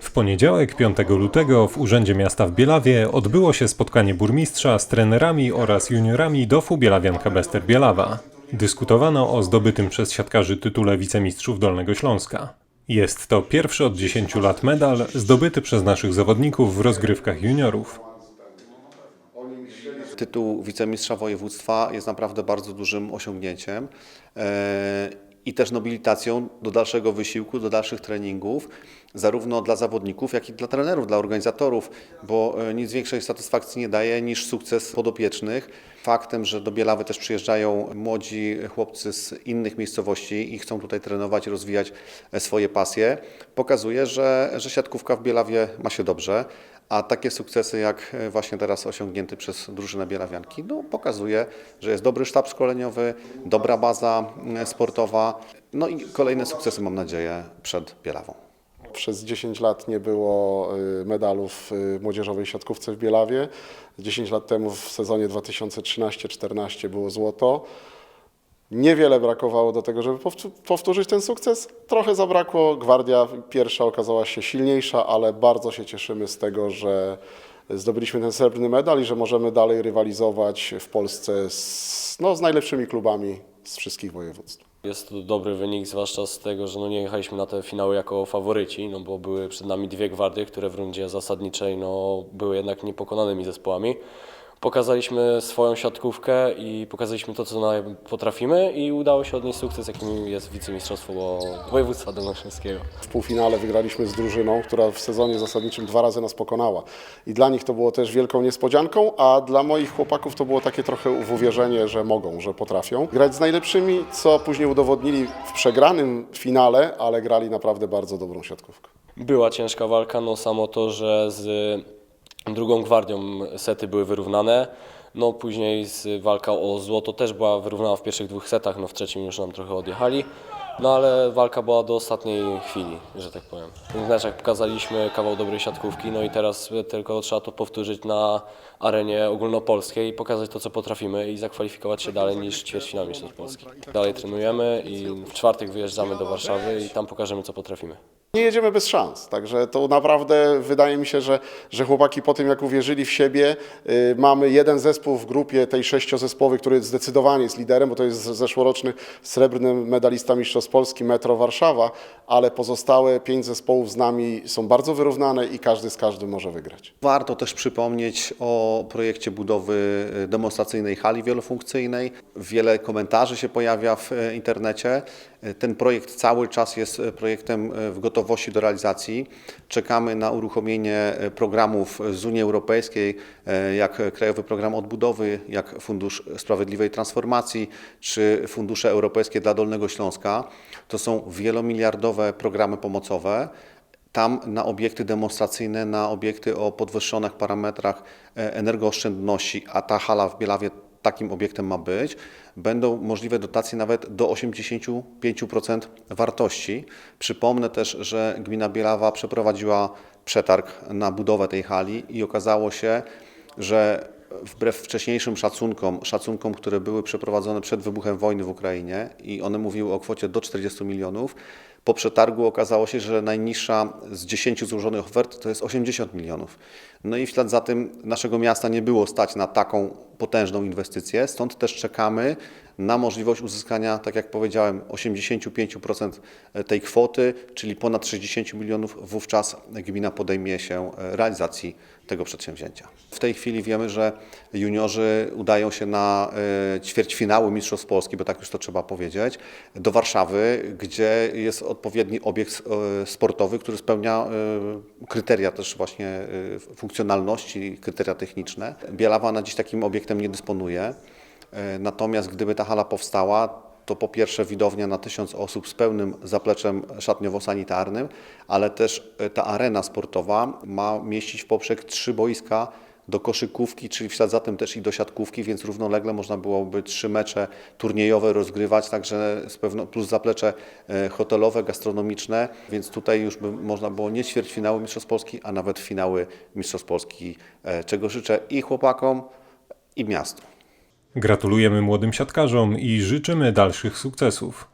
W poniedziałek 5 lutego w Urzędzie Miasta w Bielawie odbyło się spotkanie burmistrza z trenerami oraz juniorami DOF-u Bielawianka Bester Bielawa. Dyskutowano o zdobytym przez siatkarzy tytule wicemistrzów Dolnego Śląska. Jest to pierwszy od 10 lat medal zdobyty przez naszych zawodników w rozgrywkach juniorów. Tytuł wicemistrza województwa jest naprawdę bardzo dużym osiągnięciem e, i też nobilitacją do dalszego wysiłku, do dalszych treningów, zarówno dla zawodników, jak i dla trenerów, dla organizatorów, bo e, nic większej satysfakcji nie daje niż sukces podopiecznych. Faktem, że do Bielawy też przyjeżdżają młodzi chłopcy z innych miejscowości i chcą tutaj trenować, rozwijać swoje pasje, pokazuje, że, że siatkówka w Bielawie ma się dobrze. A takie sukcesy jak właśnie teraz osiągnięty przez drużynę Bielawianki, no, pokazuje, że jest dobry sztab szkoleniowy, dobra baza sportowa, no i kolejne sukcesy mam nadzieję przed Bielawą. Przez 10 lat nie było y, medalów y, w młodzieżowej siatkówce w Bielawie. 10 lat temu w sezonie 2013-14 było złoto. Niewiele brakowało do tego, żeby powtó- powtórzyć ten sukces. Trochę zabrakło. Gwardia pierwsza okazała się silniejsza, ale bardzo się cieszymy z tego, że zdobyliśmy ten srebrny medal i że możemy dalej rywalizować w Polsce z, no, z najlepszymi klubami z wszystkich województw. Jest to dobry wynik, zwłaszcza z tego, że no nie jechaliśmy na te finały jako faworyci, no bo były przed nami dwie gwardie, które w rundzie zasadniczej no, były jednak niepokonanymi zespołami. Pokazaliśmy swoją siatkówkę i pokazaliśmy to, co potrafimy i udało się odnieść sukces, jakim jest wicemistrzostwo województwa dolnośląskiego. W półfinale wygraliśmy z drużyną, która w sezonie zasadniczym dwa razy nas pokonała. I dla nich to było też wielką niespodzianką, a dla moich chłopaków to było takie trochę uwierzenie, że mogą, że potrafią. Grać z najlepszymi, co później udowodnili w przegranym finale, ale grali naprawdę bardzo dobrą siatkówkę. Była ciężka walka, no samo to, że z drugą gwardią sety były wyrównane. No później z walka o złoto też była wyrównana w pierwszych dwóch setach, no w trzecim już nam trochę odjechali. No ale walka była do ostatniej chwili, że tak powiem. W tych meczach pokazaliśmy kawał dobrej siatkówki, no i teraz tylko trzeba to powtórzyć na arenie ogólnopolskiej pokazać to, co potrafimy i zakwalifikować się dalej niż ćwierćfinał Mistrzostw Polski. Dalej trenujemy i w czwartek wyjeżdżamy do Warszawy i tam pokażemy, co potrafimy. Nie jedziemy bez szans, także to naprawdę wydaje mi się, że, że chłopaki po tym jak uwierzyli w siebie, y, mamy jeden zespół w grupie tej sześciozespołowej, który zdecydowanie jest liderem, bo to jest zeszłoroczny srebrny medalista Mistrzostw Polski Metro Warszawa, ale pozostałe pięć zespołów z nami są bardzo wyrównane i każdy z każdym może wygrać. Warto też przypomnieć o projekcie budowy e, demonstracyjnej hali wielofunkcyjnej. Wiele komentarzy się pojawia w e, internecie. Ten projekt cały czas jest projektem w gotowości do realizacji. Czekamy na uruchomienie e, programów z Unii Europejskiej, e, jak Krajowy Program Odbudowy, jak Fundusz Sprawiedliwej Transformacji, czy Fundusze Europejskie dla Dolnego Śląska. To są wielomiliardowe programy pomocowe tam na obiekty demonstracyjne, na obiekty o podwyższonych parametrach e, energooszczędności, a ta hala w Bielawie takim obiektem ma być, będą możliwe dotacje nawet do 85% wartości. Przypomnę też, że gmina Bielawa przeprowadziła przetarg na budowę tej hali i okazało się, że wbrew wcześniejszym szacunkom, szacunkom, które były przeprowadzone przed wybuchem wojny w Ukrainie i one mówiły o kwocie do 40 milionów, po przetargu okazało się, że najniższa z 10 złożonych ofert to jest 80 milionów. No i w ślad za tym naszego miasta nie było stać na taką potężną inwestycję, stąd też czekamy na możliwość uzyskania, tak jak powiedziałem, 85% tej kwoty, czyli ponad 60 milionów. Wówczas gmina podejmie się realizacji tego przedsięwzięcia. W tej chwili wiemy, że juniorzy udają się na e, ćwierćfinały Mistrzostw Polski, bo tak już to trzeba powiedzieć, do Warszawy, gdzie jest odpowiedni obiekt e, sportowy, który spełnia e, kryteria też właśnie e, funkcjonalności, kryteria techniczne. Bielawa na dziś takim obiektem nie dysponuje. E, Natomiast gdyby ta hala powstała, to po pierwsze widownia na tysiąc osób z pełnym zapleczem szatniowo-sanitarnym, ale też e, ta arena sportowa ma mieścić w poprzek trzy boiska do koszykówki, czyli za tym też i do siatkówki, więc równolegle można byłoby trzy mecze turniejowe rozgrywać, także z pewno, plus zaplecze e, hotelowe, gastronomiczne, więc tutaj już by można było nie ćwierćfinały Mistrzostw Polski, a nawet finały Mistrzostw Polski, czego życzę i chłopakom, i miastu. Gratulujemy młodym siatkarzom i życzymy dalszych sukcesów.